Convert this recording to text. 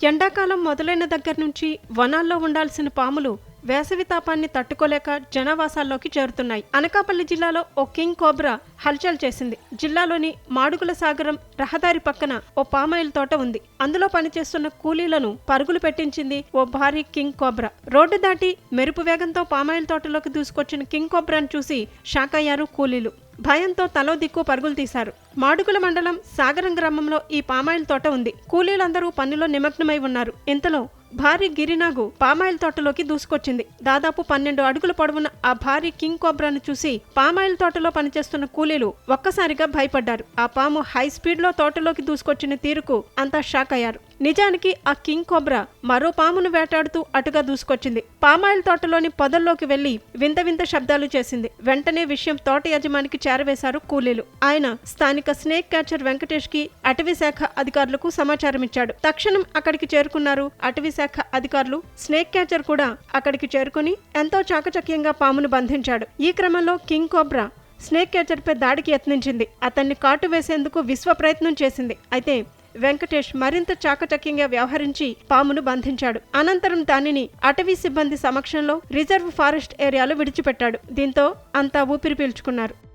ఎండాకాలం మొదలైన దగ్గర నుంచి వనాల్లో ఉండాల్సిన పాములు వేసవి తాపాన్ని తట్టుకోలేక జనావాసాల్లోకి చేరుతున్నాయి. అనకాపల్లి జిల్లాలో ఓ కింగ్ కోబ్రా హల్చల్ చేసింది. జిల్లాలోని మాడుగుల సాగరం రహదారి పక్కన ఓ పామాయిల్ తోట ఉంది. అందులో పనిచేస్తున్న కూలీలను పరుగులు పెట్టించింది ఓ భారీ కింగ్ కోబ్రా. రోడ్డు దాటి మెరుపు వేగంతో పామాయిల్ తోటలోకి దూసుకొచ్చిన కింగ్ కోబ్రాను చూసి షాక్ అయ్యారు కూలీలు. భయంతో తలో దిక్కు పరుగులు తీశారు. మాడుగుల మండలం సాగరం గ్రామంలో ఈ పామాయిల్ తోట ఉంది. కూలీలందరూ పనిలో నిమగ్నమై ఉన్నారు. ఇంతలో భారీ గిరినాగు పామాయిల్ తోటలోకి దూసుకొచ్చింది. దాదాపు పన్నెండు అడుగుల పొడవున ఆ భారీ కింగ్ కోబ్రాను చూసి పామాయిల్ తోటలో పనిచేస్తున్న కూలీలు ఒక్కసారిగా భయపడ్డారు. ఆ పాము హై స్పీడ్లో తోటలోకి దూసుకొచ్చిన తీరుకు అంతా షాక్ అయ్యారు. నిజానికి ఆ కింగ్ కోబ్రా మరో పామును వేటాడుతూ అటుగా దూసుకొచ్చింది. పామాయిల్ తోటలోని పొదల్లోకి వెళ్ళి వింత వింత శబ్దాలు చేసింది. వెంటనే విషయం తోట యజమానికి చేరవేశారు కూలీలు. ఆయన స్థానిక స్నేక్ క్యాచర్ వెంకటేష్కి అటవీ శాఖ అధికారులకు సమాచారం ఇచ్చాడు. తక్షణం అక్కడికి చేరుకున్నారు అటవీ శాఖ అధికారులు. స్నేక్ క్యాచర్ కూడా అక్కడికి చేరుకుని ఎంతో చాకచక్యంగా పామును బంధించాడు. ఈ క్రమంలో కింగ్ కోబ్రా స్నేక్ క్యాచర్పై దాడికి యత్నించింది. అతన్ని కాటు వేసేందుకు విశ్వ ప్రయత్నం చేసింది. అయితే వెంకటేష్ మరింత చాకచక్యంగా వ్యవహరించి పామును బంధించాడు. అనంతరం దానిని అటవీ సిబ్బంది సమక్షంలో రిజర్వ్ ఫారెస్ట్ ఏరియాలో విడిచిపెట్టాడు. దీంతో అంతా ఊపిరి పీల్చుకున్నారు.